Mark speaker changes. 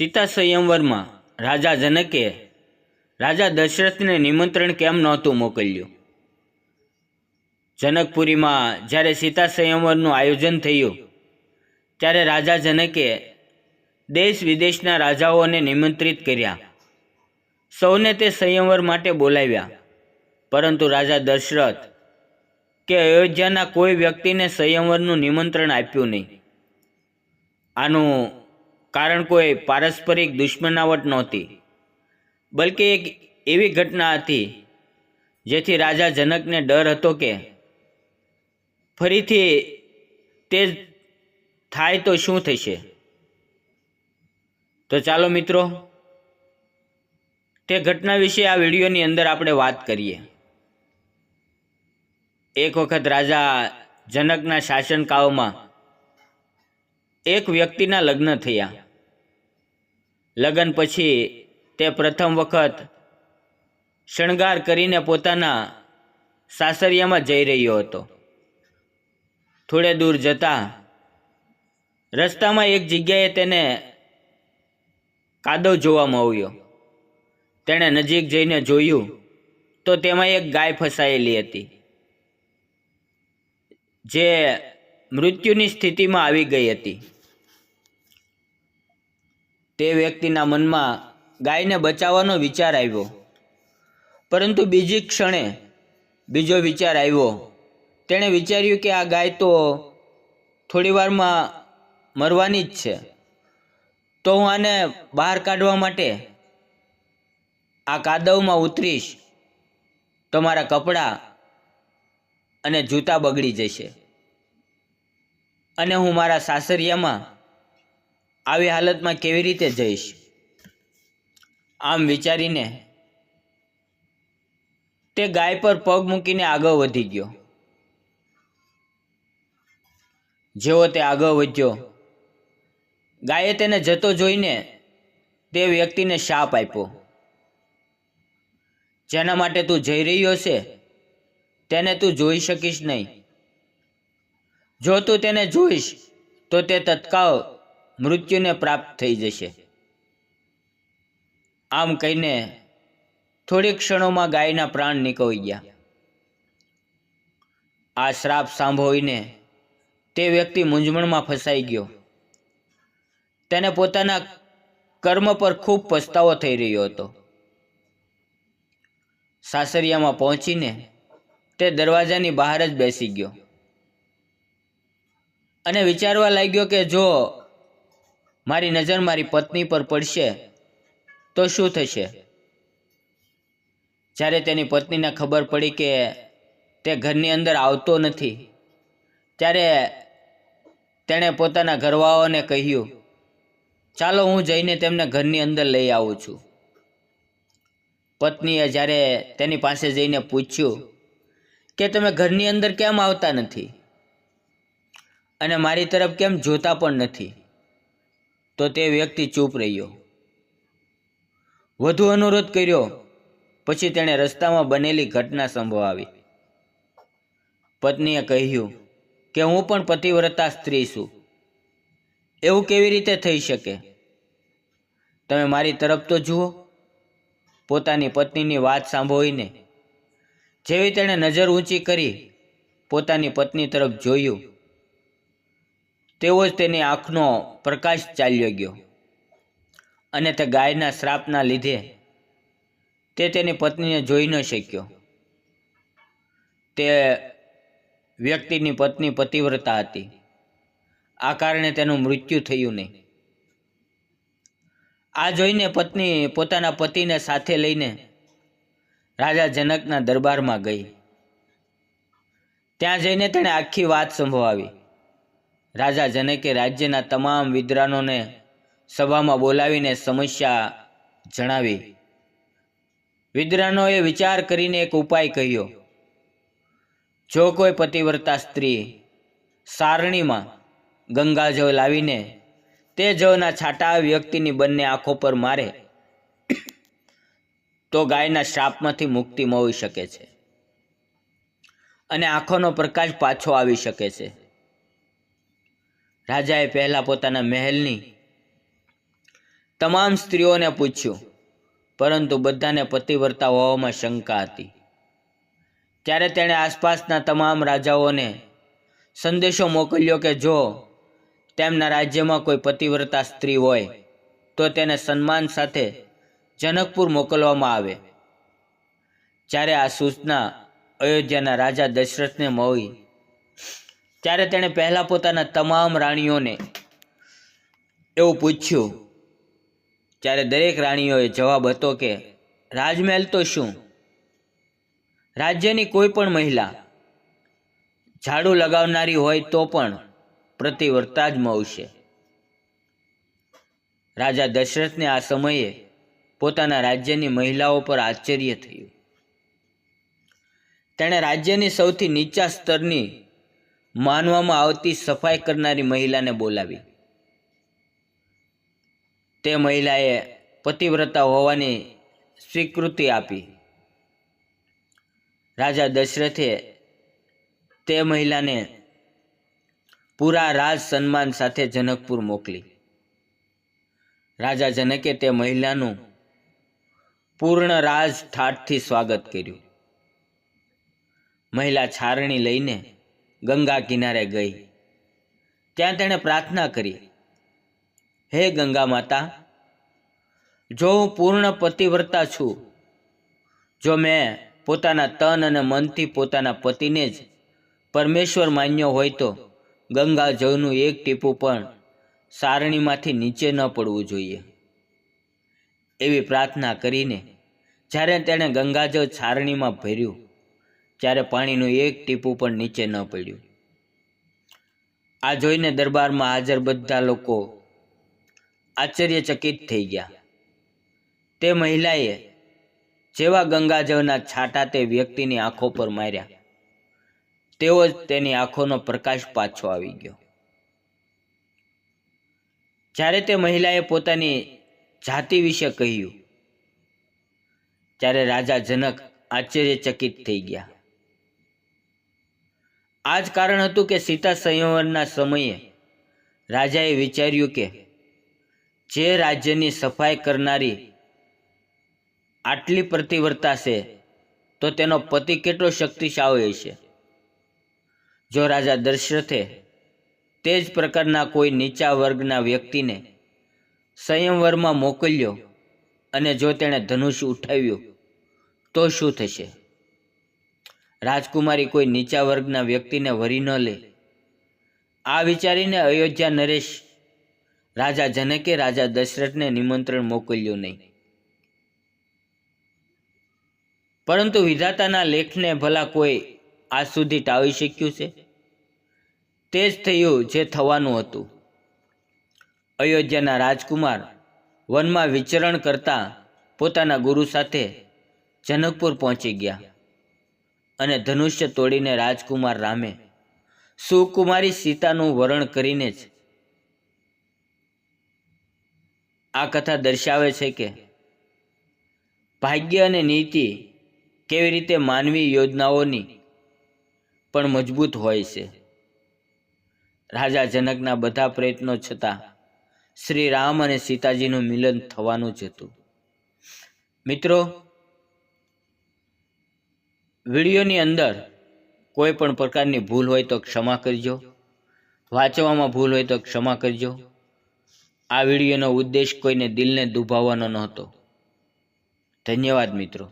Speaker 1: સીતા સંયમવરમાં રાજા જનકે રાજા દશરથને નિમંત્રણ કેમ નહોતું મોકલ્યું? જનકપુરીમાં જ્યારે સીતા સંયમવરનું આયોજન થયું, ત્યારે રાજા જનકે દેશ વિદેશના રાજાઓને નિમંત્રિત કર્યા. સૌને તે સંયમવર માટે બોલાવ્યા. પરંતુ રાજા દશરથ કે અયોધ્યાના કોઈ વ્યક્તિને સંયમવરનું નિમંત્રણ આપ્યું નહીં. આનું કારણ કોઈ પારસ્પરિક દુશ્મનાવટ નહોતી, બલકે એક એવી ઘટના હતી, જેથી રાજા જનકને ડર હતો કે ફરીથી તે થાય તો શું થશે. તો ચાલો મિત્રો, તે ઘટના વિશે આ વિડીયોની અંદર આપણે વાત કરીએ. એક વખત રાજા જનકના શાસનકાળમાં એક વ્યક્તિના લગ્ન થયા. લગ્ન પછી તે પ્રથમ વખત શણગાર કરીને પોતાના સાસરિયામાં જઈ રહ્યો હતો. થોડે દૂર જતા રસ્તામાં એક જગ્યાએ તેને કાદવ જોવામાં આવ્યો. તેણે નજીક જઈને જોયું તો તેમાં એક ગાય ફસાયેલી હતી. જે મૃત્યુની સ્થિતિમાં આવી ગઈ હતી. તે વ્યક્તિના મનમાં ગાયને બચાવવાનો વિચાર આવ્યો. પરંતુ બીજી ક્ષણે બીજો વિચાર આવ્યો. તેણે વિચાર્યું કે આ ગાય તો થોડી વારમાં મરવાની જ છે. તો હું આને બહાર કાઢવા માટે આ કાદવમાં ઉતરીશ. તો મારા કપડાં અને જૂતા બગડી જશે. અને હું મારા સાસરિયામાં આવી હાલતમાં કેવી રીતે જઈશ? આમ વિચારીને તે ગાય પર પગ મૂકીને આગળ વધી ગયો. જેવો તે આગળ વધ્યો, ગાયે તેને જતો જોઈને તે વ્યક્તિને શાપ આપ્યો. જેના માટે તું જઈ રહ્યો છે તેને તું જોઈ શકીશ નહીં. જો તું તેને જોઈશ, તો તે તત્કાળ મૃત્યુને પ્રાપ્ત થઈ જશે. આમ કહીને થોડી ક્ષણોમાં ગાયના પ્રાણ નીકળી ગયા. આ શ્રાપ સાંભળીને તે વ્યક્તિ મૂંઝવણમાં ફસાઈ ગયો. તેને પોતાના કર્મ પર ખૂબ પસ્તાવો થઈ રહ્યો હતો. સાસરિયામાં પહોંચીને તે દરવાજાની બહાર જ બેસી ગયો. અને વિચારવા લાગ્યો કે જો મારી નજર મારી પત્ની પર પડશે, તો શું થશે? જ્યારે તેની પત્નીને ખબર પડી કે તે ઘરની અંદર આવતો નથી, ત્યારે તેણે પોતાના ઘરવાળાઓને કહ્યું, ચાલો હું જઈને તેમને ઘરની અંદર લઈ આવું છું. પત્નીએ જ્યારે તેની પાસે જઈને પૂછ્યું કે, તમે ઘરની અંદર કેમ આવતા નથી? અને મારી તરફ કેમ જોતા પણ નથી? તો તે વ્યક્તિ ચૂપ રહ્યો. વધુ અનુરોધ કર્યો, પછી તેણે રસ્તામાં બનેલી ઘટના સંભળાવી પત્નીએ કહ્યું કે હું પણ પતિવ્રતા સ્ત્રી છું. એવું કેવી રીતે થઈ શકે? તમે મારી તરફ તો જુઓ. પોતાની પત્નીની વાત સાંભળીને જેવી તેણે નજર ઊંચી કરી, પોતાની પત્ની તરફ જોયું. તેવો જ તેની આંખનો પ્રકાશ ચાલ્યો ગયો. અને તે ગાયના શ્રાપના લીધે તે તેની પત્નીને જોઈ ન શક્યો. તે વ્યક્તિની પત્ની પતિવ્રતા હતી. આ કારણે તેનું મૃત્યુ થયું નહીં. આ જોઈને પત્ની પોતાના પતિને સાથે લઈને રાજા જનકના દરબારમાં ગઈ. ત્યાં જઈને તેણે આખી વાત સંભળાવી રાજા જનકે રાજ્યના તમામ વિદ્વાનોને સભામાં બોલાવીને સમસ્યા જણાવી. વિદ્વાનોએ વિચાર કરીને એક ઉપાય કહ્યો. જો કોઈ પતિવ્રતા સ્ત્રી સારણીમાં ગંગાજળ લાવીને તે જળના છાંટા વ્યક્તિની બંને આંખો પર મારે, તો ગાયના શ્રાપમાંથી મુક્તિ મળી શકે છે અને આંખોનો પ્રકાશ પાછો આવી શકે છે. રાજાએ પહેલાં પોતાના મહેલની તમામ સ્ત્રીઓને પૂછ્યું, પરંતુ બધાને પતિવર્તા હોવામાં શંકા હતી. ત્યારે તેણે આસપાસના તમામ રાજાઓને સંદેશો મોકલ્યો કે જો તેમના રાજ્યમાં કોઈ પતિવ્રતા સ્ત્રી હોય, તો તેને સન્માન સાથે જનકપુર મોકલવામાં આવે. જ્યારે આ સૂચના અયોધ્યાના રાજા દશરથને મળી ત્યારે તેણે પહેલાં પોતાના તમામ રાણીઓને એવું પૂછ્યું ત્યારે દરેક રાણીઓએ જવાબ હતો કે, રાજમહેલ તો શું? રાજ્યની કોઈ પણ મહિલા ઝાડુ લગાવનારી હોય તો પણ પ્રતિવર્તા જ મળશે. રાજા દશરથને આ સમયે પોતાના રાજ્યની મહિલાઓ પર આશ્ચર્ય થયું. તેણે રાજ્યની સૌથી નીચા સ્તરની માનવામાં આવતી સફાઈ કરનારી મહિલાને બોલાવી. તે મહિલાએ પતિવ્રતા હોવાની સ્વીકૃતિ આપી. રાજા દશરથે તે મહિલાને પૂરા રાજ સન્માન સાથે જનકપુર મોકલી. રાજા જનકે તે મહિલાનું પૂર્ણ રાજ ઠાઠથી સ્વાગત કર્યું. મહિલા છારણી લઈને ગંગા કિનારે ગઈ. ત્યાં તેણે પ્રાર્થના કરી, હે ગંગા માતા, જો હું પૂર્ણ પતિવ્રતા છું, જો મેં પોતાના તન અને મનથી પોતાના પતિને જ પરમેશ્વર માન્યો હોય તો ગંગા જળનું એક ટીપું પણ સારણીમાંથી નીચે ન પડવું જોઈએ. એવી પ્રાર્થના કરીને જ્યારે તેણે ગંગાજળ છારણીમાં ભર્યું ત્યારે પાણીનું એક ટીપું પણ નીચે ન પડ્યું. આ જોઈને દરબારમાં હાજર બધા લોકો આશ્ચર્યચકિત થઈ ગયા. તે મહિલાએ જેવા ગંગાજળના છાંટા તે વ્યક્તિની આંખો પર માર્યા. તેવો જ તેની આંખોનો પ્રકાશ પાછો આવી ગયો. જ્યારે તે મહિલાએ પોતાની જાતિ વિશે કહ્યું, ત્યારે રાજા જનક આશ્ચર્યચકિત થઈ ગયા. આ જ કારણ હતું કે સીતા સંયવનના સમયે રાજાએ વિચાર્યું કે જે રાજ્યની સફાઈ કરનારી આટલી પ્રતિવર્તા છે, તો તેનો પતિ કેટલો શક્તિશાળી હશે? જો રાજા દશરથે તે જ પ્રકારના કોઈ નીચા વર્ગના વ્યક્તિને સંયમવરમાં મોકલ્યો અને જો તેણે ધનુષ ઉઠાવ્યું, તો શું થશે? રાજકુમારી કોઈ નીચા વર્ગના વ્યક્તિને વરી ન લે. આ વિચારીને અયોધ્યા નરેશ રાજા જનકે રાજા દશરથને નિમંત્રણ મોકલ્યું નહીં. પરંતુ વિધાતાના લેખને ભલા કોઈ આજ સુધી ટાળી શક્યું છે? તે જ થયું જે થવાનું હતું. અયોધ્યાના રાજકુમાર વનમાં વિચરણ કરતા પોતાના ગુરુ સાથે જનકપુર પહોંચી ગયા. અને ધનુષ્ય તોડીને રાજકુમાર રામે. સુકુમારી સીતાનું વરણ કરીને જ આ કથા દર્શાવે છે કે ભાગ્ય અને નીતિ કેવી રીતે માનવી યોજનાઓની પણ મજબૂત હોય છે. રાજા જનકના બધા પ્રયત્નો છતાં શ્રી રામ અને સીતાજીનું મિલન થવાનું જ હતું. મિત્રો વિડીયોની અંદર કોઈ પણ પ્રકારની ભૂલ હોય તો ક્ષમા કરજો. વાંચવામાં ભૂલ હોય તો ક્ષમા કરજો. આ વિડીયોનો ઉદ્દેશ કોઈને દિલને દુભાવવાનો નહોતો. ધન્યવાદ મિત્રો.